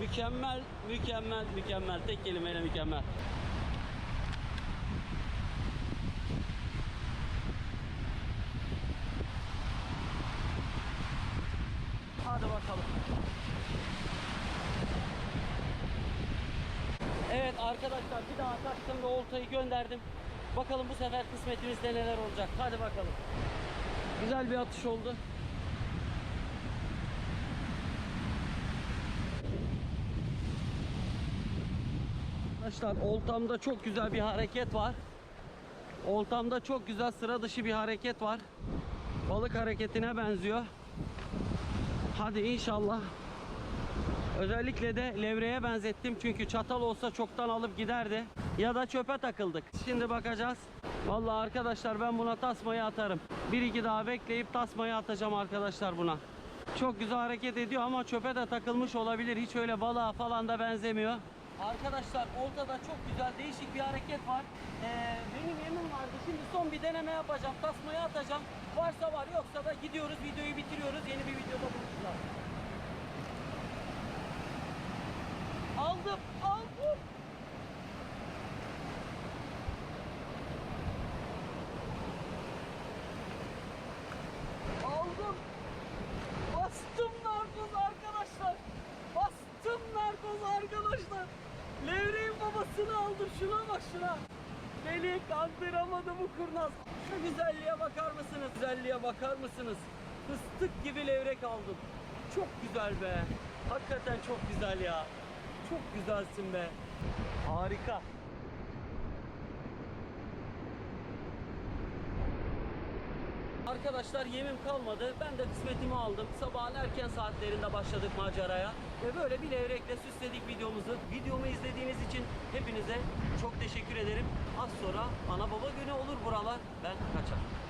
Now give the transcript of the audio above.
Mükemmel, mükemmel, mükemmel. Tek kelimeyle mükemmel. Hadi bakalım. Evet arkadaşlar bir daha taktım ve oltayı gönderdim. Bakalım bu sefer kısmetimizde neler olacak. Hadi bakalım. Güzel bir atış oldu. Arkadaşlar oltamda çok güzel bir hareket var. Oltamda çok güzel sıra dışı bir hareket var. Balık hareketine benziyor. Hadi inşallah. Özellikle de levreye benzettim çünkü çatal olsa çoktan alıp giderdi. Ya da çöpe takıldık. Şimdi bakacağız. Vallahi arkadaşlar ben buna tasmayı atarım. Bir iki daha bekleyip tasmayı atacağım arkadaşlar buna. Çok güzel hareket ediyor ama çöpe de takılmış olabilir. Hiç öyle balığa falan da benzemiyor. Arkadaşlar oltada çok güzel değişik bir hareket var. Ee, benim yemim vardı. Şimdi son bir deneme yapacağım. Tasmayı atacağım. Varsa var yoksa da gidiyoruz videoyu bitiriyoruz. Yeni bir videoda buluşacağız. Aldım. Aldım. Babasını aldım. Şuna bak şuna. Beni kandıramadı bu kurnaz. Şu güzelliğe bakar mısınız? Güzelliğe bakar mısınız? Fıstık gibi levrek aldım. Çok güzel be. Hakikaten çok güzel ya. Çok güzelsin be. Harika. Arkadaşlar yemim kalmadı. Ben de kısmetimi aldım. Sabahın erken saatlerinde başladık maceraya. Ve böyle bir levrekle süsledik videomuzu. Videomu izlediğiniz için hepinize çok teşekkür ederim. Az sonra ana baba günü olur buralar. Ben kaçar.